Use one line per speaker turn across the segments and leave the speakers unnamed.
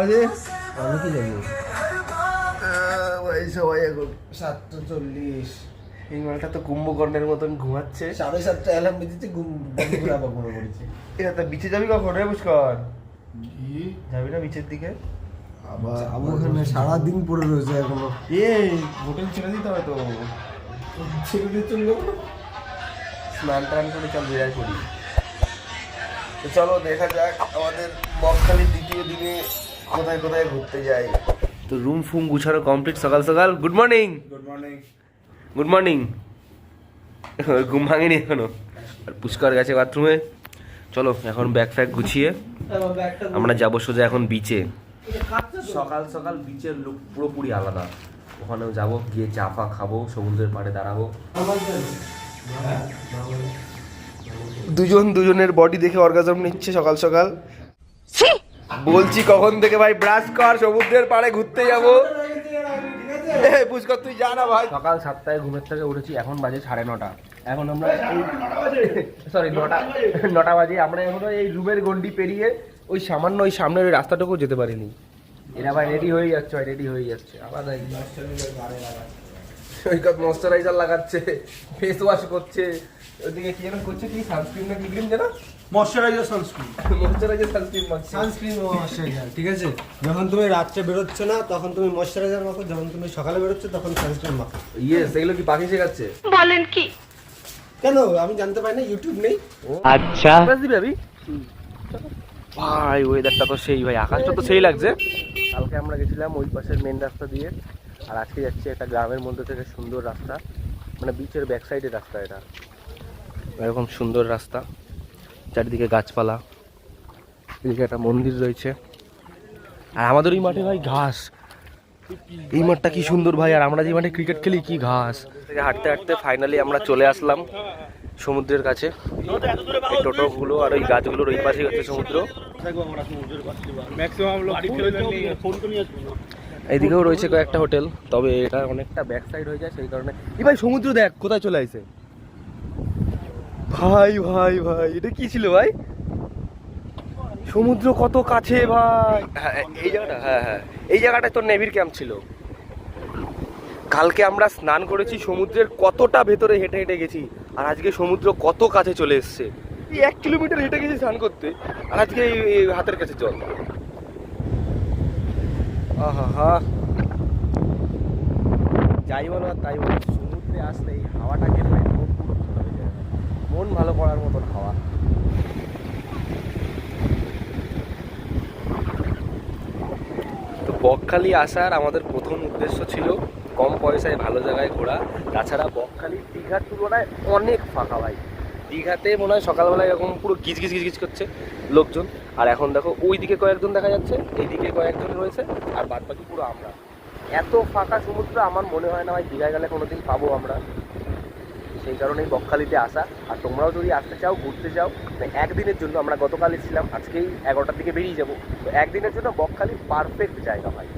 বাজে
আমি কি জানি?
ওই সবাই এখন সাতটা চল্লিশ। এই মালটা তো কুম্ভকর্ণের মতন ঘুমাচ্ছে।
সাড়ে সাতটা অ্যালার্ম বেজেছে ঘুম বন্ধ করে আবার ঘুমিয়ে পড়েছে।
এটা তো বিচে যাবি কখন রে পুষ্কর? যাবি না বিচের দিকে?
আবার ওখানে সারাদিন পড়ে রয়েছে এখনও।
এই হোটেল ছেড়ে দিতে হবে তো।
ছেড়ে দিয়ে চলল
স্নান টান করে চল বিরাট করি। তো চলো দেখা যাক আমাদের বকখালির দ্বিতীয় দিনে কোথায় কোথায় ঘুরতে যাই? তো রুম ফুম গুছানো কমপ্লিট সকাল সকাল। Good morning
good morning
good morning ঘুম ভাঙেনি এখনও। আর পুষ্কর গেছে বাথরুমে। চলো এখন ব্যাগ ফ্যাগ গুছিয়ে। আমরা যাব সোজা এখন বিচে সকাল সকাল বিচের লুক পুরোপুরি আলাদা। ওখানেও যাব গিয়ে চা ফা খাব সমুদ্রের পাড়ে দাঁড়াবো। দুজন দুজনের বডি দেখে অর্গাজম নিচ্ছে সকাল সকাল। বলছি কখন থেকে ভাই ব্রাশ কর সমুদ্রের পাড়ে ঘুরতে যাব। পুষ্কর তুই যা না ভাই। সকাল সাতটায় ঘুমের থেকে উঠেছি এখন বাজে সাড়ে নটা। এখন আমরা সরি নটা নটা বাজে। আমরা এখনও এই রুমের গন্ডি পেরিয়ে ওই সামান্য ওই সামনের ওই রাস্তাটুকু যেতে পারিনি। এরা ভাই রেডি হয়ে যাচ্ছে ভাই রেডি হয়ে যাচ্ছে। আবার সৈকত ময়শ্চারাইজার লাগাচ্ছে ফেস ওয়াশ করছে। ওদিকে কি যেন করছে কি? সানস্ক্রিন না কি ক্রিম যেন?
Moisturiser sunscreen.
Moisturiser sunscreen
sunscreen moisturiser ঠিক আছে? যখন তুমি রাত্রে বেরোচ্ছ না তখন তুমি ময়শ্চারাইজার মাখো যখন তুমি সকালে বেরোচ্ছ তখন সানস্ক্রিন মাখো।
ইয়ে সেগুলো কি পাখি শেখাচ্ছে?
বলেন কি?
কেন? আমি জানতে পারি না ইউটিউব নেই।
আচ্ছা। দিবি আবি? ভাই ওয়েদারটা তো সেই ভাই। আকাশটা তো সেই লাগছে। কালকে আমরা গেছিলাম ওই পাশের মেন রাস্তা দিয়ে আর আজকে যাচ্ছি একটা গ্রামের মধ্যে থেকে সুন্দর রাস্তা। মানে বিচের ব্যাক সাইডের রাস্তা এটা। এরকম সুন্দর রাস্তা। চারিদিকে গাছপালা, এদিকে একটা মন্দির রয়েছে। আর আমাদের ওই মাঠে ভাই ঘাস। এই মাঠটা কি সুন্দর ভাই, আর আমরা যে মাঠে ক্রিকেট খেলি, কি ঘাস। হাঁটতে হাঁটতে ফাইনালি আমরা চলে আসলাম সমুদ্রের কাছে। এই টোটোগুলো আর ওই গাছগুলোর ওই পাশেই হচ্ছে সমুদ্র। এইদিকেও রয়েছে কয়েকটা হোটেল, তবে এটা অনেকটা ব্যাক সাইড হয়ে যায়, সেই কারণে এই ভাই সমুদ্র দেখ, কোথায় চলে আসে ভাই ভাই ভাই, এটা কি ছিল ভাই? সমুদ্র কত কাছে ভাই? হ্যাঁ এই জায়গাটা হ্যাঁ হ্যাঁ এই জায়গাটায় তোর নেভির ক্যাম্প ছিল। কালকে আমরা স্নান করেছি, সমুদ্রের কতটা ভেতরে হেঁটে হেঁটে গেছি, আর আজকে সমুদ্র কত কাছে চলে এসছে। এই এক কিলোমিটার হেঁটে গেছি স্নান করতে, আর আজকে এই হাতের কাছে জল। আহা যাই বলো আর তাই বলো, সমুদ্রে আসলে এই হাওয়াটা না, মন পুরো ভালো হয়ে যায় মন ভালো করার মতন হাওয়া। তো বকখালি আসার আমাদের প্রথম উদ্দেশ্য ছিল কম পয়সায় ভালো জায়গায় ঘোরা। তাছাড়া বকখালি দীঘার তুলনায় অনেক ফাঁকা ভাই। দীঘাতে মনে হয় সকালবেলায় এরকম পুরো গিজ গিজ গিজ গিজ করছে লোকজন। আর এখন দেখো ওই দিকে কয়েকজন দেখা যাচ্ছে এই দিকে কয়েকজন রয়েছে, আর বাদ বাকি পুরো আমরা। এত ফাঁকা সমুদ্র আমার মনে হয় না ভাই, দীঘায় গেলে কোনোদিন পাবো আমরা। সেই কারণেই বকখালিতে আসা। আর তোমরাও যদি আসতে চাও, ঘুরতে চাও মানে একদিনের জন্য আমরা গতকাল ছিলাম আজকেই এগারোটার দিকে বেরিয়ে যাব। তো একদিনের জন্য বকখালি পারফেক্ট জায়গা হয়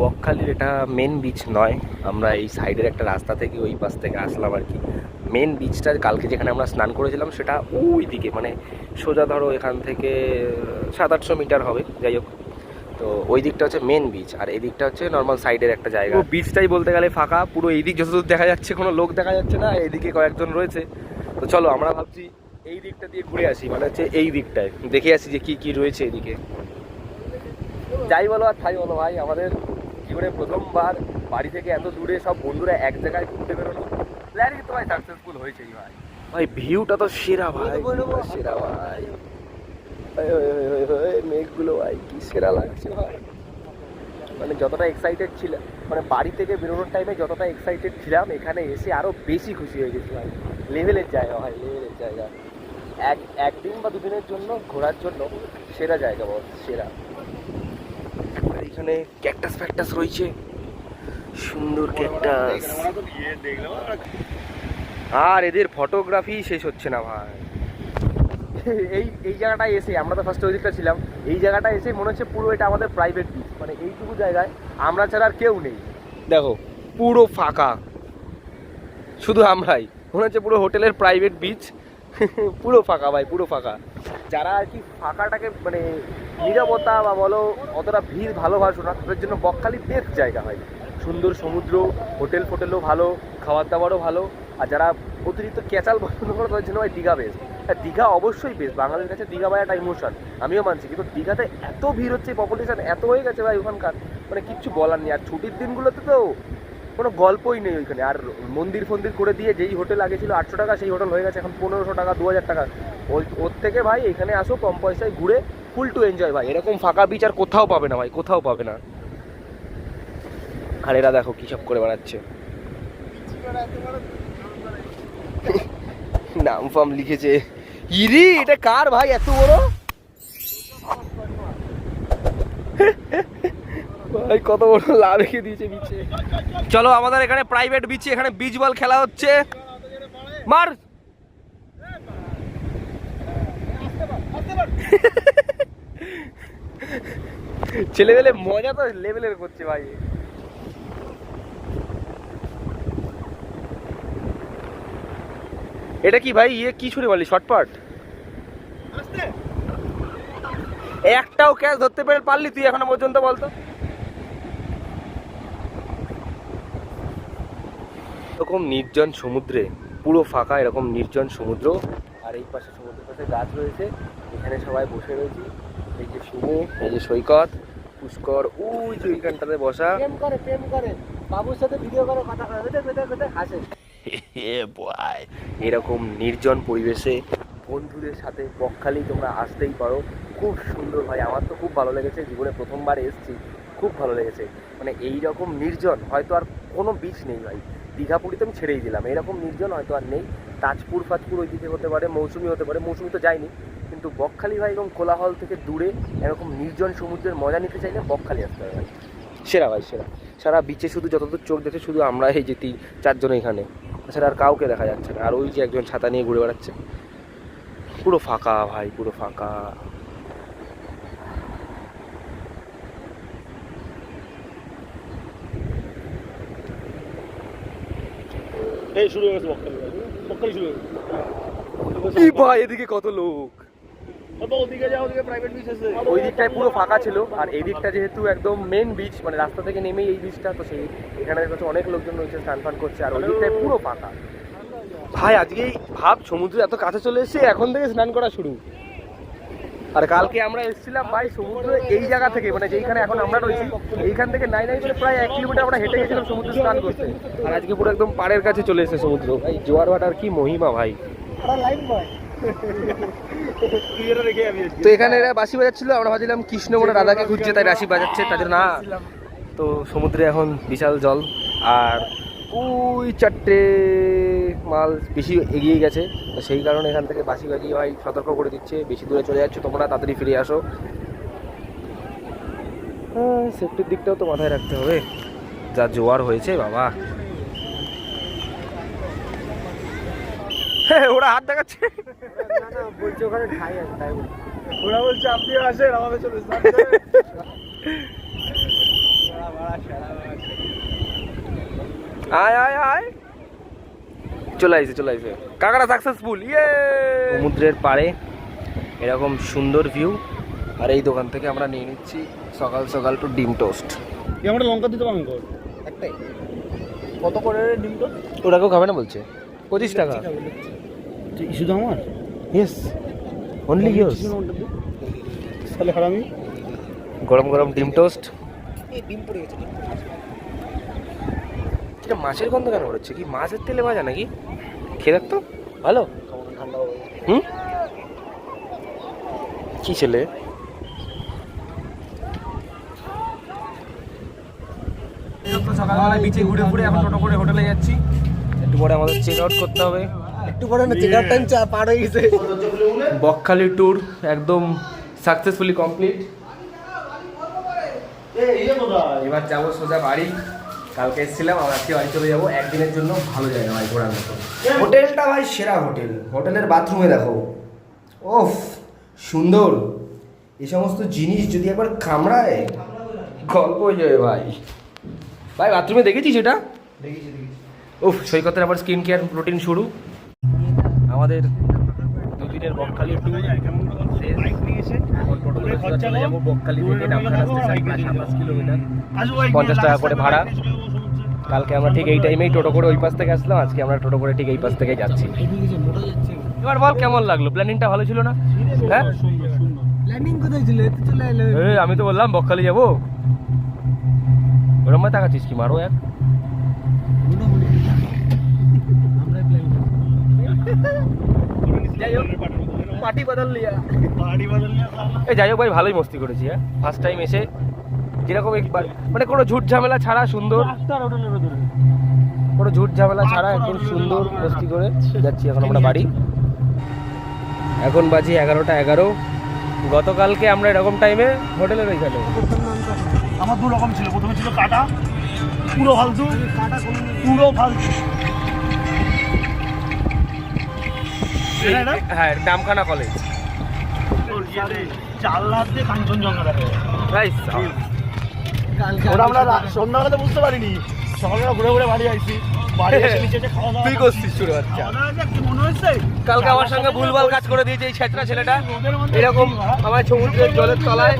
বকখালির এটা মেন বিচ নয়। আমরা এই সাইডের একটা রাস্তা থেকে ওই পাশ থেকে আসলাম আর কি। মেন বিচটা কালকে যেখানে আমরা স্নান করেছিলাম সেটা ওই দিকে মানে সোজা ধরো এখান থেকে সাত আটশো মিটার হবে যাই হোক। তো ওই দিকটা হচ্ছে মেন বিচ আর এই দিকটা হচ্ছে নর্মাল সাইডের একটা জায়গা। বিচটাই বলতে গেলে ফাঁকা পুরো এই দিক যতদূর দেখা যাচ্ছে কোনো লোক দেখা যাচ্ছে না এইদিকে কয়েকজন রয়েছে। তো চলো আমরা ভাবছি এই দিকটা দিয়ে ঘুরে আসি মানে হচ্ছে এই দিকটায়। দেখে আসি যে কি কি রয়েছে এইদিকে যাই বলো আর তাই বলো ভাই আমাদের জীবনে প্রথমবার বাড়ি থেকে এত দূরে সব বন্ধুরা এক জায়গায় ঘুরতে বেরোনো প্ল্যানিং তো ভাই সাকসেসফুল হয়েছেই ভাই। ভাই ভিউটা তো সেরা ভাই। সেরা ভাই। মেঘগুলো ভাই কি সেরা লাগছে ভাই। মানে যতটা এক্সাইটেড ছিলাম মানে বাড়ি থেকে বেরোনোর টাইমে যতটা এক্সাইটেড ছিলাম এখানে এসে আরও বেশি খুশি হয়ে গেছি ভাই। লেভেলের জায়গা ভাই লেভেলের জায়গা। এক একদিন বা দুদিনের জন্য ঘোরার জন্য সেরা জায়গা বল সেরা। আর এখানে ক্যাকটাস ফ্যাকটাস রয়েছে। সুন্দর ক্যাকটাস আর এদের ফটোগ্রাফি শেষ হচ্ছে না ভাই। এই এই জায়গাটায় এসে আমরা তো ফার্স্ট ওই দিকটা ছিলাম এই জায়গাটা এসে মনে হচ্ছে পুরো এটা আমাদের প্রাইভেট বিচ মানে এইটুকু জায়গায় আমরা ছাড়া আর কেউ নেই। দেখো পুরো ফাঁকা। শুধু আমরাই। মনে হচ্ছে পুরো হোটেলের প্রাইভেট বিচ পুরো ফাঁকা ভাই পুরো ফাঁকা। যারা আর কি ফাঁকাটাকে মানে নিরাপত্তা বা বলো অতটা ভিড় ভালোবাসো না তাদের জন্য বকখালি বেস্ট জায়গা হয়। সুন্দর সমুদ্র, হোটেল ফোটেলও ভালো খাবার দাবারও ভালো। আর যারা অতিরিক্ত ক্যাচাল পছন্দ করে, তাদের জন্য ভাই দীঘা বেস্ট হ্যাঁ দীঘা অবশ্যই বেস্ট বাঙালির কাছে দীঘা ভাই একটা ইমোশন আমিও মানছি, কিন্তু দীঘাতে এত ভিড় হচ্ছে পপুলেশন এত হয়ে গেছে ভাই ওখানকার। মানে কিচ্ছু বলার নেই, আর ছুটির দিনগুলোতে তো কোনো গল্পই নেই ওইখানে। আর মন্দির ফন্দির করে দিয়ে যেই হোটেল আগে ছিল আটশো টাকা, সেই হোটেল হয়ে গেছে এখন পনেরোশো টাকা, দু হাজার টাকা। ওই, ওর থেকে ভাই এখানে আসো কম পয়সায় ঘুরে ফুল টু এনজয় ভাই। এরকম ফাঁকা বিচ আর কোথাও পাবে না ভাই, কোথাও পাবে না। আর এরা দেখো কী সব করে বেড়াচ্ছে নাম ফাম লিখেছে। ইরি, এটা কার ভাই এত বড়? ভাই, কত বড় লাভ রেখে দিয়েছে বিচে। চলো আমাদের এখানে প্রাইভেট বিচে এখানে বিচ বল খেলা হচ্ছে। মার! ছেলেবেলে মজা তো লেভেলের করছে ভাই। এটা কি ভাই? ইয়ে কি ছুড়ে বলি শর্টপাট একটাও ক্যাচ ধরতে পেরে পারলি তুই এখনও পর্যন্ত বলতো? এরকম নির্জন সমুদ্রে, পুরো ফাঁকা এরকম নির্জন সমুদ্র, আর এই পাশে সমুদ্রের পাশে গাছ রয়েছে, এখানে সবাই বসে রয়েছে। এই যে সুমু, এই যে সৈকত, পুষ্কর, ওই যে ওইখানটাতে বসা।
প্রেম করে প্রেম করে। বাবুর সাথে ভিডিও করে কথা, হাসে।
এরকম নির্জন পরিবেশে বন্ধুদের সাথে বকখালি তোমরা আসতেই পারো। খুব সুন্দর ভাই আমার তো খুব ভালো লেগেছে জীবনে প্রথমবার এসেছি খুব ভালো লেগেছে। মানে এই রকম নির্জন হয়তো আর কোনো বিচ নেই ভাই। দীঘা পুরীতে আমি ছেড়েই দিলাম এরকম নির্জন হয়তো আর নেই। তাজপুর ফাজপুর ওই দিকে হতে পারে মৌসুমি হতে পারে মৌসুমি তো যায়নি কিন্তু বকখালি ভাই এবং কোলাহল থেকে দূরে এরকম নির্জন সমুদ্রের মজা নিতে চাইলে বকখালি আসতে হবে ভাই। সেরা ভাই সেরা। সারা বিচে শুধু যতদূর চোখ দেখে শুধু আমরা এই যে তিন চারজন এখানে। তাছাড়া আর কাউকে দেখা যাচ্ছে না। আর ওই যে একজন ছাতা নিয়ে ঘুরে বেড়াচ্ছে। পুরো ফাঁকা ভাই পুরো ফাঁকা।
এই শুরু হয়ে গেছে বকখালি। বকখালি শুরু হয়ে গেছে।
কি ভাই এদিকে কত লোক। ওই দিকটায় পুরো ফাঁকা ছিল আর এই দিকটা যেহেতু একদম মেন বিচ মানে রাস্তা থেকে নেমেই এই বিচটা তো সেই এখানে হচ্ছে অনেক লোকজন রয়েছে স্নান ফান করছে আর ওই দিকটায় পুরো ফাঁকা। ভাই আজকে ভাব সমুদ্র এত কাছে চলে এসেছে এখন থেকে স্নান করা শুরু। আর কালকে আমরা এসেছিলাম ভাই সমুদ্র এই জায়গা থেকে মানে যেইখানে এখন আমরা রয়েছি এইখান থেকে নাই নাই করে প্রায় এক কিলোমিটার আমরা হেঁটে গেছিলাম সমুদ্র স্নান করতে। আর আজকে পুরো একদম পাড়ের কাছে চলে এসেছে সমুদ্র। ভাই জোয়ার ভাটার কি মহিমা ভাই।
লাইন বয়
রেখে আমি
তো এখানে এরা বাসি বাজাচ্ছিল, আমরা ভাবছিলাম কৃষ্ণ রাধাকে খুঁজছে, তাই রাশি বাজাচ্ছে তাদের না তো সমুদ্রে এখন বিশাল জল, আর ওই চারটে মাল বেশি এগিয়ে গেছে, তো সেই কারণে এখান থেকে বাসি বাজিয়ে ভাই সতর্ক করে দিচ্ছে, বেশি দূরে চলে যাচ্ছে তোমরা, তাড়াতাড়ি ফিরে আসো। হ্যাঁ সেফটির দিকটাও তো মাথায় রাখতে হবে। যা জোয়ার হয়েছে, বাবা। ওরা হাত দেখাচ্ছে।
ওরা বলছে আপনিও আসেন আমাদের চলে
আয় আয় আয়। চলে আসছে চলে আসছে কাকারা সাকসেসফুল ইয়ে সমুদ্রের পাড়ে এরকম সুন্দর ভিউ আর এই দোকান থেকে আমরা নিয়ে নিচ্ছি সকাল সকাল টু ডিম টোস্ট
কি আমরা লঙ্কা দিতে কর
একটাই।
কত করে ডিম টোস্ট
ওরা কেউ খাবে না বলছে? পঁচিশ টাকা।
শুধু আমার?
ইয়েস অনলি ইয়োস
তাহলে হারামি?
গরম গরম ডিম টোস্ট
এই ডিম পড়ে গেছে ডিম
এটা মাছের গন্ধ কেন বেরোচ্ছে? কি মাছের তেলে ভাজা নাকি? খেয়ে দেখতো ভালো? হুম? কি ছেলে? সকালবেলায় বিচে ঘুরে ঘুরে এখন টোটো করে হোটেলে যাচ্ছি। পরে আমাদের চেক আউট করতে হবে।
একটু পরে না চেকার টাইম চা পার হয়ে গেছে।
বকখালি ট্যুর একদম সাকসেসফুলি কমপ্লিট এবার যাব সোজা বাড়ি। কালকে এসেছিলাম আর আজকে বাড়ি চলে যাব। একদিনের জন্য ভালো জায়গা ভাই ঘোরার মতো। হোটেলটা ভাই সেরা হোটেল। হোটেলের বাথরুমে দেখো। ওফ সুন্দর। এ সমস্ত জিনিস যদি একবার কামড়ায়। গল্প হয়ে যাবে ভাই। ভাই বাথরুমে দেখেছিস এটা? উফ সৈকতের আবার স্কিন কেয়ার রুটিন শুরু। আমাদের দুদিনের বকখালি ট্যুর বকখালি থেকে নামখানা স্টেশন কিলোমিটার। পঞ্চাশ টাকা করে ভাড়া। কালকে আমরা ঠিক এই টাইমেই টোটো করে ওই পাশ থেকে আসলাম আজকে আমরা টোটো করে ঠিক এই পাশ থেকে যাচ্ছি। এবার বল কেমন লাগল? প্ল্যানিংটা ভালো ছিল না? হ্যাঁ?
প্ল্যানিং কোথায় ছিল? এতে চলে এলে।
আমি তো বললাম বকখালি যাব। ওরম তাকাচ্ছিস কি? মারো এক
আমরা প্ল্যান
যাই হোক পার্টি বদল লিয়া।
পাহাড়ি বদল নিয়ে
এই যাই হোক ভাই ভালোই মস্তি করেছি হ্যাঁ? ফার্স্ট টাইম এসে যেরকম একবার মানে কোনো ঝুট ঝামেলা ছাড়া সুন্দর। কোনো ঝুট ঝামেলা ছাড়া একদম সুন্দর মস্তি করে যাচ্ছি এখন আমরা বাড়ি। এখন বাজি এগারোটা এগারো। গতকালকে আমরা এরকম টাইমে হোটেলের ওইখানে।
আমার দু রকম ছিল। প্রথমে ছিল কাটা পুরো ফালতু পুরো ফালতু।
হ্যাঁ ডামখানা কলেজ
আমরা বুঝতে পারিনি। সকালবেলা ঘুরে ঘুরে বাড়ি আইছি। বাড়ি এসে নিচে যে খাওয়া দাওয়া
তুই করছিস শুরু বাচ্চা
খাওয়া দাওয়া যে কি মনে হচ্ছে
কালকে আমার সঙ্গে ভুলভাল কাজ করে দিয়েছে এই ছেত্রা ছেলেটা। এরকম আমার সমুদ্রের জলের তলায়।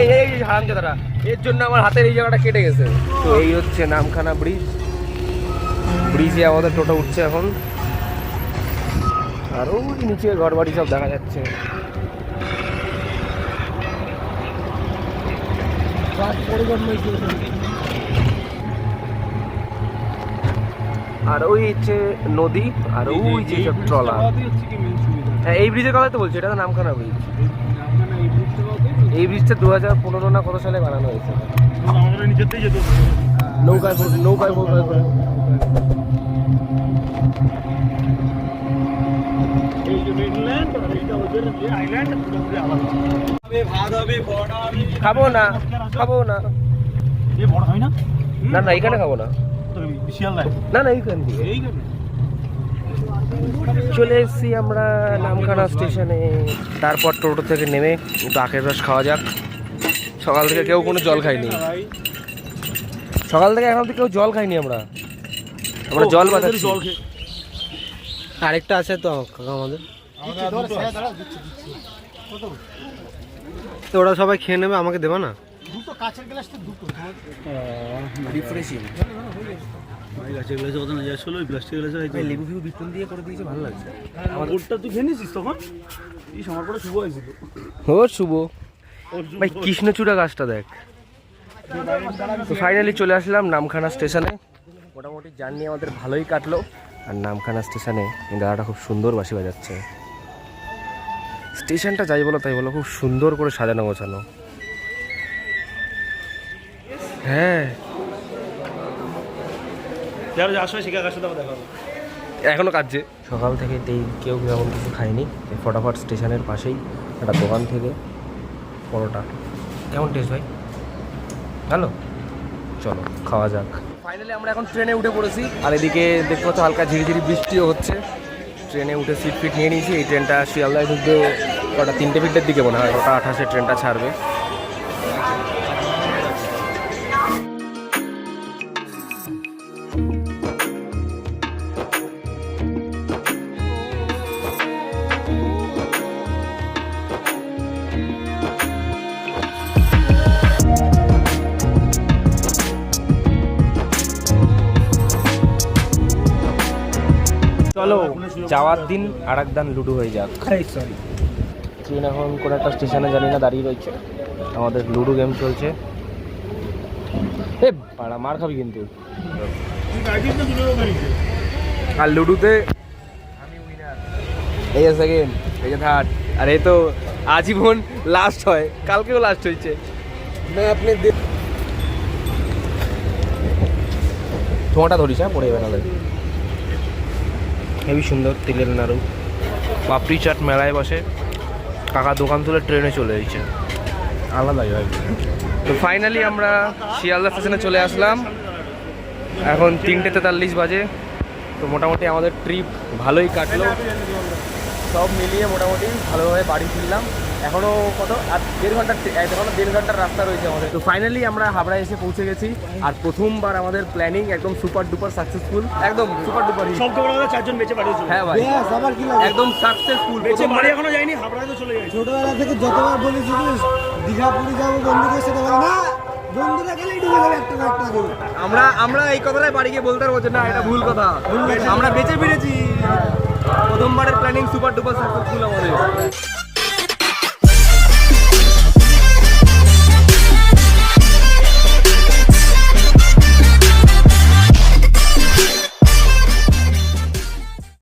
এই এই হারামজাদারা এর জন্য আমার হাতের এই জায়গাটা কেটে গেছে। তো এই হচ্ছে নামখানা ব্রিজ। ব্রিজে আমাদের টোটো উঠছে এখন। আর ওই নিচে ঘর বাড়ি সব দেখা যাচ্ছে। আর ওই হচ্ছে নদী আর ওই যে সব ট্রলার। হ্যাঁ এই ব্রিজের কথা তো বলছি এটা তো নামখানা ব্রিজ এই ব্রিজটা দু হাজার পনেরো না কত সালে বানানো হয়েছে? নৌকায় নৌকায় নৌকায় করে
এই যে মেনল্যান্ড আর এইটা ওদের যে আইল্যান্ড পুরোপুরি আলাদা ভাত হবে বড়া হবে
খাব না খাব না।
বড় হয় না
না না এখানে খাব না। না না এইখান
এইখানে
চলে এসেছি আমরা নামখানা স্টেশনে। তারপর টোটো থেকে নেমে আখের রস খাওয়া যাক। সকাল থেকে কেউ কোনো জল খাইনি সকাল থেকে এখন কেউ জল খাইনি আমরা। আমরা জল বাজাচ্ছি
জল
আরেকটা আছে তো কাকা আমাদের। তো ওরা সবাই খেয়ে নেবে আমাকে দেবা না?
দুটো কাঁচের গ্লাস তো দুটো।
রিফ্রেশিং
কাঁচের গ্লাসে কত না আসলে ওই প্লাস্টিক গ্লাসে
লেবু ফিবু বিটুন দিয়ে করে দিয়েছে ভালো লাগছে।
ওরটা তুই খেয়ে নিয়েছিস তখন? এই সময় করে শুভ হয়েছিল।
ও শুভ। ভাই কৃষ্ণচূড়া গাছটা দেখ। তো ফাইনালি চলে আসলাম নামখানা স্টেশনে মোটামুটি জার্নি আমাদের ভালোই কাটলো। আর নামখানা স্টেশনে এই দাদাটা খুব সুন্দর বাসি বাজাচ্ছে। স্টেশনটা যাই বলো তাই বলো খুব সুন্দর করে সাজানো গোছানো। হ্যাঁ। এখনও কাটছে। সকাল থেকে তেই কেউ তেমন কিছু খায়নি। ফটাফট স্টেশনের পাশেই একটা দোকান থেকে পরোটা। কেমন টেস্ট ভাই? ভালো? চলো খাওয়া যাক। ফাইনালি আমরা এখন ট্রেনে উঠে পড়েছি। আর এদিকে দেখতে পাচ্ছ হালকা ঝিরিঝিরি বৃষ্টিও হচ্ছে। ট্রেনে উঠে সিট ফিট নিয়ে নিয়েছি। এই ট্রেনটা শিয়ালদায় ঢুকবে কটা তিনটে ফিটের দিকে মনে হয়, ওটা আঠাশে ট্রেনটা ছাড়বে। যাওয়ার দিন আর দান লুডো হয়ে যাক। ট্রেন এখন কোনো একটা স্টেশনে জানি না দাঁড়িয়ে রয়েছে। আমাদের লুডো গেম চলছে। এ পাড়া মার খাবি কিন্তু। আর লুডোতে এই যে সেকেন্ড এই যে থার্ড আর এই তো আজীবন লাস্ট হয়। কালকেও লাস্ট হয়েছে।
না আপনি
তোমাটা ধরিস হ্যাঁ? পড়ে যাবে নাহলে। হেবি সুন্দর তিলের নাড়ু। পাপড়ি চাট মেলায় বসে। কাকা দোকান তুলে ট্রেনে চলে এসেছে। আলাদাই হয়। তো ফাইনালি আমরা শিয়ালদা স্টেশনে চলে আসলাম। এখন তিনটে তেতাল্লিশ বাজে। তো মোটামুটি আমাদের ট্রিপ ভালোই কাটলো। সব মিলিয়ে মোটামুটি ভালোভাবে বাড়ি ফিরলাম। এখনও কত? আর দেড় ঘণ্টার এখনও দেড় ঘণ্টার রাস্তা রয়েছে আমাদের। তো ফাইনালি আমরা হাবড়ায় এসে পৌঁছে গেছি আর প্রথমবার আমাদের প্ল্যানিং একদম সুপার ডুপার সাকসেসফুল একদম সুপার ডুপার
সব চারজন বেঁচে পাঠিয়েছিল
হ্যাঁ ভাই।
আবার কি লাগে?
একদম সাকসেসফুল
বেঁচে বাড়ি এখনও যায়নি হাবড়ায় তো চলে গেছে
ছোটবেলা থেকে যতবার বলেছি যে দীঘা পুরী যাব বন্ধুদের সাথে বলে না বন্ধুরা গেলেই ডুবে যাবে একটা একটা করে।
আমরা আমরা এই কথাটাই বাড়ি গিয়ে বলতে পারব যে না এটা ভুল কথা। আমরা বেঁচে ফিরেছি। প্রথমবারের প্ল্যানিং সুপার ডুপার সাকসেসফুল আমাদের।